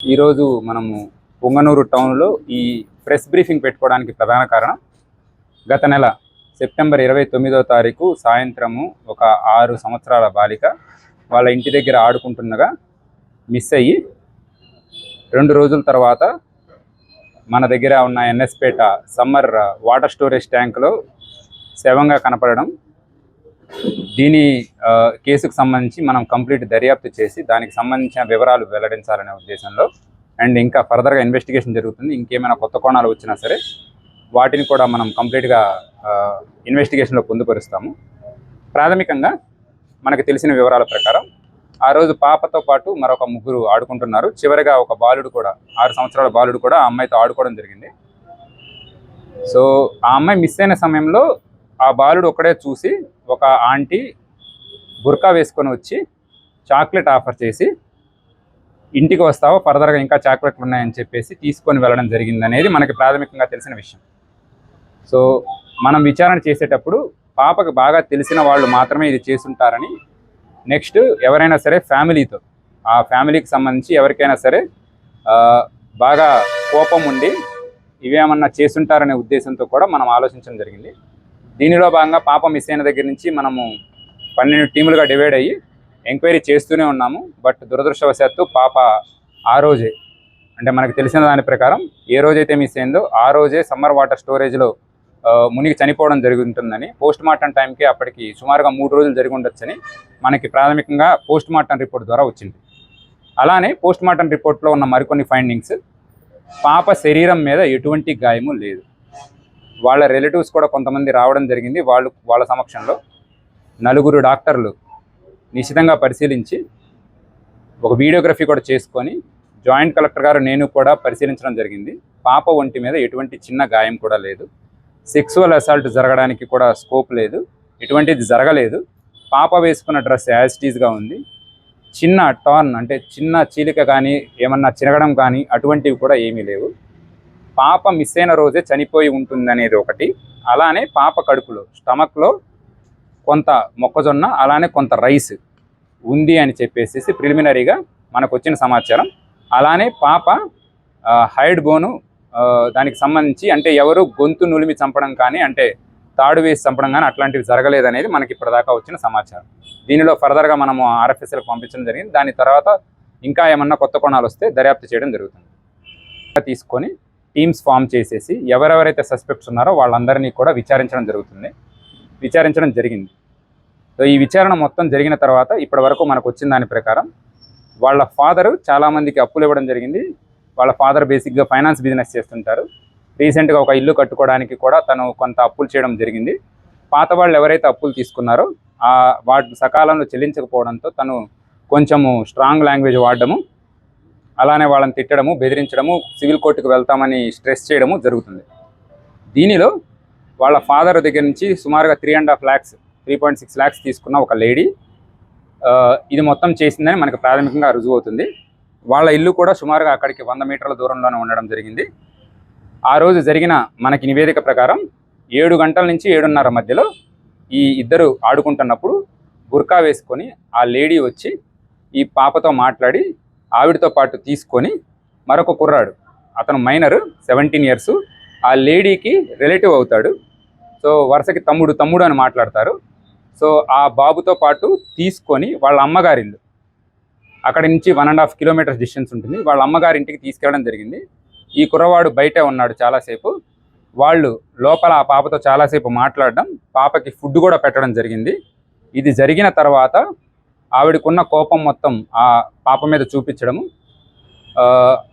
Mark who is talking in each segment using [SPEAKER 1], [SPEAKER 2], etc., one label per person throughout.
[SPEAKER 1] ఈరోజు మనము పొంగనూరు టౌన్లో ఈ ప్రెస్ బ్రీఫింగ్ పెట్టుకోవడానికి ప్రధాన కారణం గత నెల సెప్టెంబర్ ఇరవై తొమ్మిదో తారీఖు సాయంత్రము ఒక ఆరు సంవత్సరాల బాలిక వాళ్ళ ఇంటి దగ్గర ఆడుకుంటుండగా మిస్ అయ్యి రెండు రోజుల తర్వాత మన దగ్గర ఉన్న ఎన్ఎస్పేట సమ్మర్ వాటర్ స్టోరేజ్ ట్యాంక్లో శవంగా కనపడడం దీని కేసుకు సంబంధించి మనం కంప్లీట్ దర్యాప్తు చేసి దానికి సంబంధించిన వివరాలు వెల్లడించాలనే ఉద్దేశంలో అండ్ ఇంకా ఫర్దర్గా ఇన్వెస్టిగేషన్ జరుగుతుంది. ఇంకేమైనా కొత్త కోణాలు వచ్చినా సరే వాటిని కూడా మనం కంప్లీట్గా ఇన్వెస్టిగేషన్లో పొందుపరుస్తాము. ప్రాథమికంగా మనకు తెలిసిన వివరాల ప్రకారం ఆ రోజు పాపతో పాటు మరొక ముగ్గురు ఆడుకుంటున్నారు. చివరిగా ఒక బాలుడు కూడా ఆరు సంవత్సరాల బాలుడు కూడా ఆ అమ్మాయితో ఆడుకోవడం జరిగింది. సో ఆ అమ్మాయి మిస్ అయిన సమయంలో ఆ బాలుడు ఒక్కడే చూసి ఒక ఆంటీ బుర్కా వేసుకొని వచ్చి చాక్లెట్ ఆఫర్ చేసి ఇంటికి వస్తావో? ఫర్దర్గా ఇంకా చాక్లెట్లు ఉన్నాయని చెప్పేసి తీసుకొని వెళ్ళడం జరిగింది అనేది మనకి ప్రాథమికంగా తెలిసిన విషయం. సో మనం విచారణ చేసేటప్పుడు పాపకు బాగా తెలిసిన వాళ్ళు మాత్రమే ఇది చేసుంటారని నెక్స్ట్ ఎవరైనా సరే ఫ్యామిలీతో ఆ ఫ్యామిలీకి సంబంధించి ఎవరికైనా సరే బాగా కోపం ఉండి ఇవేమన్నా చేసుంటారనే ఉద్దేశంతో కూడా మనం ఆలోచించడం జరిగింది. దీనిలో భాగంగా పాప మిస్ అయిన దగ్గర నుంచి మనము పన్నెండు టీములుగా డివైడ్ అయ్యి ఎంక్వైరీ చేస్తూనే ఉన్నాము. బట్ దురదృష్టవశాత్తు పాప ఆ రోజే అంటే మనకు తెలిసిన దాని ప్రకారం ఏ రోజైతే మిస్ అయిందో ఆ రోజే సమ్మర్ వాటర్ స్టోరేజ్లో మునిగి చనిపోవడం జరుగుతుందని పోస్ట్ మార్టం టైంకి అప్పటికి సుమారుగా మూడు రోజులు జరిగి ఉండొచ్చని మనకి ప్రాథమికంగా పోస్ట్ మార్టం రిపోర్ట్ ద్వారా వచ్చింది. అలానే పోస్ట్ మార్టం రిపోర్ట్లో ఉన్న మరికొన్ని ఫైండింగ్స్ పాప శరీరం మీద ఎటువంటి గాయము లేదు. వాళ్ళ రిలేటివ్స్ కూడా కొంతమంది రావడం జరిగింది. వాళ్ళు వాళ్ళ సమక్షంలో నలుగురు డాక్టర్లు నిశితంగా పరిశీలించి ఒక వీడియోగ్రఫీ కూడా చేసుకొని జాయింట్ కలెక్టర్ గారు నేను కూడా పరిశీలించడం జరిగింది. పాప ఒంటి మీద ఎటువంటి చిన్న గాయం కూడా లేదు. సెక్సువల్ అసాల్ట్ జరగడానికి కూడా స్కోప్ లేదు. ఎటువంటిది జరగలేదు. పాప వేసుకున్న డ్రెస్ యాజిటీస్గా ఉంది. చిన్న టర్న్ అంటే చిన్న చీలిక కానీ ఏమన్నా చిరగడం కానీ అటువంటివి కూడా ఏమీ లేవు. పాప మిస్ అయిన రోజే చనిపోయి ఉంటుందనేది ఒకటి. అలానే పాప కడుపులో స్టమక్లో కొంత మొక్కజొన్న అలానే కొంత రైస్ ఉంది అని చెప్పేసి ప్రిలిమినరీగా మనకు వచ్చిన సమాచారం. అలానే పాప హైడ్ బోను దానికి సంబంధించి అంటే ఎవరు గొంతు నులిమి చంపడం కానీ అంటే తాడు వేసి చంపడం కానీ అట్లాంటివి జరగలేదనేది మనకి ఇప్పటిదాకా వచ్చిన సమాచారం. దీనిలో ఫర్దర్గా మనము ఆర్ఎఫ్ఎస్ఎల్కి పంపించడం జరిగింది. దాని తర్వాత ఇంకా ఏమన్నా కొత్త కోణాలు వస్తే దర్యాప్తు చేయడం జరుగుతుంది. తీసుకొని టీమ్స్ ఫామ్ చేసేసి ఎవరెవరైతే సస్పెక్ట్స్ ఉన్నారో వాళ్ళందరినీ కూడా విచారించడం జరుగుతుంది. విచారించడం జరిగింది. సో ఈ విచారణ మొత్తం జరిగిన తర్వాత ఇప్పటి వరకు మనకు వచ్చిన దాని ప్రకారం వాళ్ళ ఫాదరు చాలామందికి అప్పులు ఇవ్వడం జరిగింది. వాళ్ళ ఫాదర్ బేసిక్గా ఫైనాన్స్ బిజినెస్ చేస్తుంటారు. రీసెంట్గా ఒక ఇల్లు కట్టుకోవడానికి కూడా తను కొంత అప్పులు చేయడం జరిగింది. పాత వాళ్ళు ఎవరైతే అప్పులు తీసుకున్నారో ఆ వాటి సకాలంలో చెల్లించకపోవడంతో తను కొంచెము స్ట్రాంగ్ లాంగ్వేజ్ వాడడము అలానే వాళ్ళని తిట్టడము బెదిరించడము సివిల్ కోర్టుకు వెళ్తామని స్ట్రెస్ చేయడము జరుగుతుంది. దీనిలో వాళ్ళ ఫాదర్ దగ్గర నుంచి సుమారుగా three and half lakhs three point six lakhs తీసుకున్న ఒక లేడీ ఇది మొత్తం చేసిందని మనకు ప్రాథమికంగా రుజువు అవుతుంది వాళ్ళ ఇల్లు కూడా సుమారుగా అక్కడికి వంద మీటర్ల దూరంలోనే ఉండడం జరిగింది. ఆ రోజు జరిగిన మనకి నివేదిక ప్రకారం ఏడు గంటల నుంచి ఏడున్నర మధ్యలో ఈ ఇద్దరు ఆడుకుంటున్నప్పుడు బుర్కా వేసుకొని ఆ లేడీ వచ్చి ఈ పాపతో మాట్లాడి ఆవిడతో పాటు తీసుకొని మరొక కుర్రాడు. అతను మైనర్ సెవెంటీన్ ఇయర్స్. ఆ లేడీకి రిలేటివ్ అవుతాడు. సో వరుసకి తమ్ముడు తమ్ముడు అని మాట్లాడతారు. సో ఆ బాబుతో పాటు తీసుకొని వాళ్ళ అమ్మగారిల్లు. అక్కడ అక్కడి నుంచి one and half kilometres distance ఉంటుంది. వాళ్ళ అమ్మగారి ఇంటికి తీసుకెళ్ళడం జరిగింది. ఈ కుర్రవాడు బయటే ఉన్నాడు చాలాసేపు. వాళ్ళు లోపల ఆ పాపతో చాలాసేపు మాట్లాడడం పాపకి ఫుడ్ కూడా పెట్టడం జరిగింది. ఇది జరిగిన తర్వాత ఆవిడకున్న కోపం మొత్తం ఆ పాప మీద చూపించడము.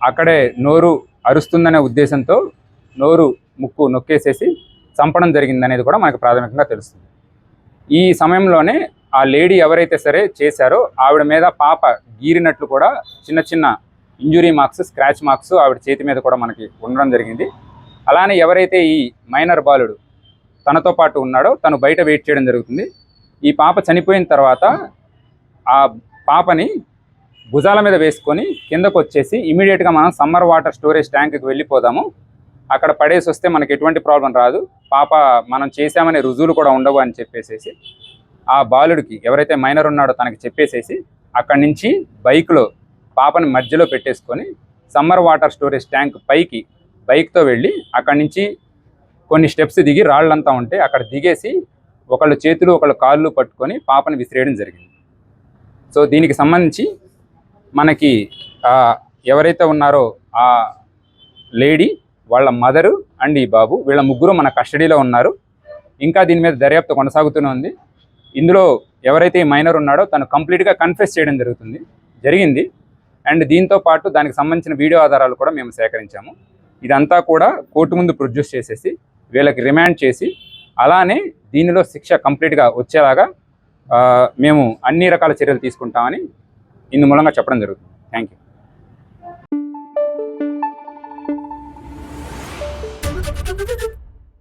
[SPEAKER 1] అక్కడే నోరు అరుస్తుందనే ఉద్దేశంతో నోరు ముక్కు నొక్కేసేసి చంపడం జరిగింది అనేది కూడా మనకు ప్రాథమికంగా తెలుస్తుంది. ఈ సమయంలోనే ఆ లేడీ ఎవరైతే సరే చేశారో ఆవిడ మీద పాప గీరినట్లు కూడా చిన్న చిన్న ఇంజురీ మార్క్స్ స్క్రాచ్ మార్క్స్ ఆవిడ చేతి మీద కూడా మనకి ఉండడం జరిగింది. అలానే ఎవరైతే ఈ మైనర్ బాలుడు తనతో పాటు ఉన్నాడో తను బయట వెయిట్ చేయడం జరుగుతుంది. ఈ పాప చనిపోయిన తర్వాత ఆ పాపని భుజాల మీద వేసుకొని కిందకు వచ్చేసి ఇమీడియట్గా మనం సమ్మర్ వాటర్ స్టోరేజ్ ట్యాంక్కి వెళ్ళిపోదాము. అక్కడ పడేసి వస్తే మనకి ఎటువంటి ప్రాబ్లం రాదు. పాప మనం చేశామనే రుజువులు కూడా ఉండవు అని చెప్పేసేసి ఆ బాలుడికి ఎవరైతే మైనర్ ఉన్నాడో తనకి చెప్పేసేసి అక్కడి నుంచి బైక్లో పాపని మధ్యలో పెట్టేసుకొని సమ్మర్ వాటర్ స్టోరేజ్ ట్యాంక్ పైకి బైక్తో వెళ్ళి అక్కడి నుంచి కొన్ని స్టెప్స్ దిగి రాళ్ళంతా ఉంటే అక్కడ దిగేసి ఒకళ్ళు చేతులు ఒకళ్ళు కాళ్ళు పట్టుకొని పాపని విసిరేయడం జరిగింది. సో దీనికి సంబంధించి మనకి ఎవరైతే ఉన్నారో ఆ లేడీ వాళ్ళ మదరు అండ్ ఈ బాబు వీళ్ళ ముగ్గురు మన కస్టడీలో ఉన్నారు. ఇంకా దీని మీద దర్యాప్తు కొనసాగుతూనే ఉంది. ఇందులో ఎవరైతే ఈ మైనర్ ఉన్నాడో తను కంప్లీట్గా కన్ఫెస్ చేయడం జరుగుతుంది జరిగింది. అండ్ దీంతో పాటు దానికి సంబంధించిన వీడియో ఆధారాలు కూడా మేము సేకరించాము. ఇదంతా కూడా కోర్టు ముందు ప్రొడ్యూస్ చేసేసి వీళ్ళకి రిమాండ్ చేసి అలానే దీనిలో శిక్ష కంప్లీట్గా వచ్చేలాగా మేము అన్ని రకాల చర్యలు తీసుకుంటామని ఇందు మూలంగా చెప్పడం జరుగుతుంది. Thank you